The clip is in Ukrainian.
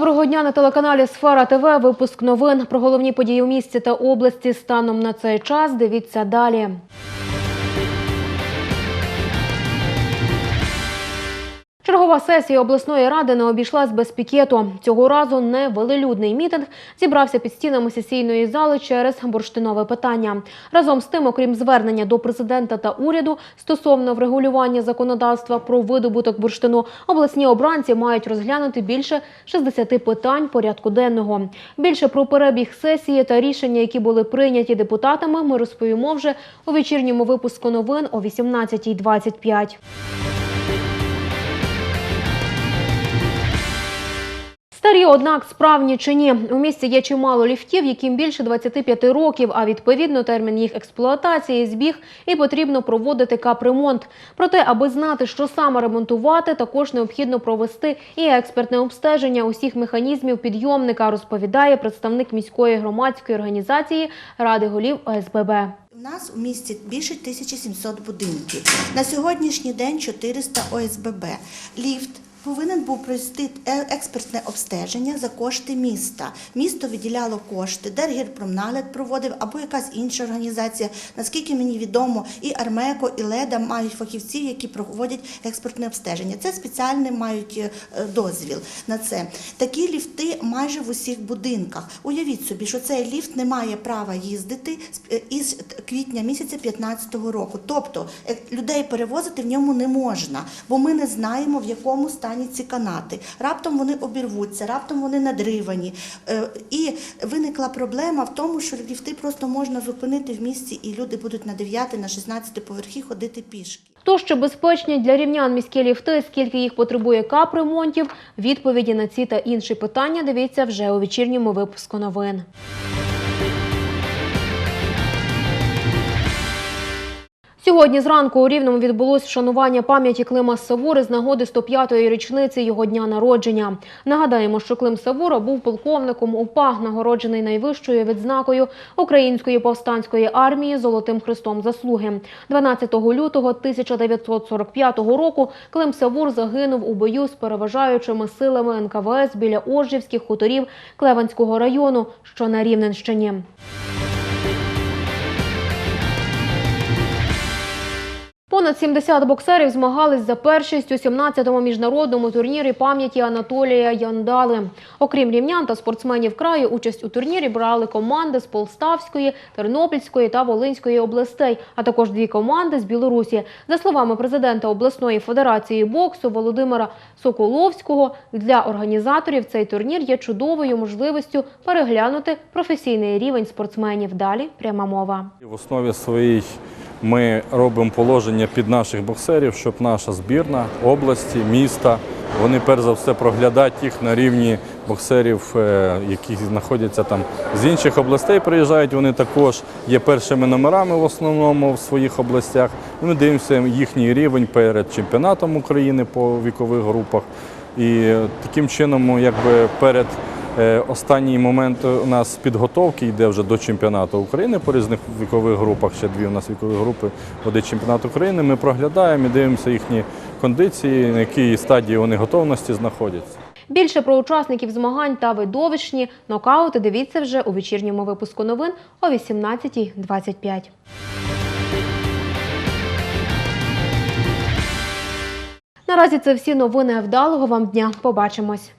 Доброго дня на телеканалі Сфера ТВ. Випуск новин про головні події у місті та області станом на цей час. Дивіться далі. Чергова сесія обласної ради не обійшлась без пікету. Цього разу не велелюдний мітинг зібрався під стінами сесійної зали через бурштинове питання. Разом з тим, окрім звернення до президента та уряду стосовно врегулювання законодавства про видобуток бурштину, обласні обранці мають розглянути більше 60 питань порядку денного. Більше про перебіг сесії та рішення, які були прийняті депутатами, ми розповімо вже у вечірньому випуску новин о 18.25. Старі, однак, справні чи ні. У місті є чимало ліфтів, яким більше 25 років, а відповідно термін їх експлуатації збіг і потрібно проводити капремонт. Проте, аби знати, що саме ремонтувати, також необхідно провести і експертне обстеження усіх механізмів підйомника, розповідає представник міської громадської організації Ради голів ОСББ. У нас у місті більше 1700 будинків. На сьогоднішній день 400 ОСББ. Ліфт повинен був провести е- експертне обстеження за кошти міста. Місто виділяло кошти, Дергірпромнагляд проводив або якась інша організація. Наскільки мені відомо, і Армеко, і Леда мають фахівців, які проводять експертне обстеження. Це спеціальний мають е, дозвіл на це. Такі ліфти майже в усіх будинках. Уявіть собі, що цей ліфт не має права їздити е, із квітня місяця 2015 року. Тобто людей перевозити в ньому не можна, бо ми не знаємо, в якому стані ці канати. Раптом вони обірвуться, раптом вони надривані. Е, І виникла проблема в тому, що ліфти просто можна зупинити в місті, і люди будуть на 9 на 16 поверхі ходити пішки. То, що безпечні для рівнян міські ліфти, скільки їх потребує капремонтів, відповіді на ці та інші питання дивіться вже у вечірньому випуску новин. Сьогодні зранку у Рівному відбулось вшанування пам'яті Клима Савури з нагоди 105-ї річниці його дня народження. Нагадаємо, що Клим Савура був полковником УПА, нагороджений найвищою відзнакою Української повстанської армії Золотим Христом Заслуги. 12 лютого 1945 року Клим Савур загинув у бою з переважаючими силами НКВС біля Оржівських хуторів Клеванського району, що на Рівненщині. Понад 70 боксерів змагались за першість у 17-му міжнародному турнірі пам'яті Анатолія Яндали. Окрім рівнян та спортсменів краю, участь у турнірі брали команди з Полставської, Тернопільської та Волинської областей, а також дві команди з Білорусі. За словами президента обласної федерації боксу Володимира Соколовського, для організаторів цей турнір є чудовою можливістю переглянути професійний рівень спортсменів. Далі пряма мова. В основі своїй ми робимо положення під наших боксерів, щоб наша збірна області, міста, вони перш за все проглядають їх на рівні боксерів, е, які знаходяться там з інших областей. Приїжджають вони також є першими номерами в основному в своїх областях. Ми дивимося їхній рівень перед чемпіонатом України по вікових групах. І таким чином, якби перед Останній момент у нас підготовки йде вже до чемпіонату України по різних вікових групах. Ще дві у нас вікові групи буде чемпіонат України. Ми проглядаємо і дивимося їхні кондиції, на якій стадії вони готовності знаходяться. Більше про учасників змагань та видовищні нокаути дивіться вже у вечірньому випуску новин о 18.25. Наразі це всі новини. Вдалого вам дня. Побачимось.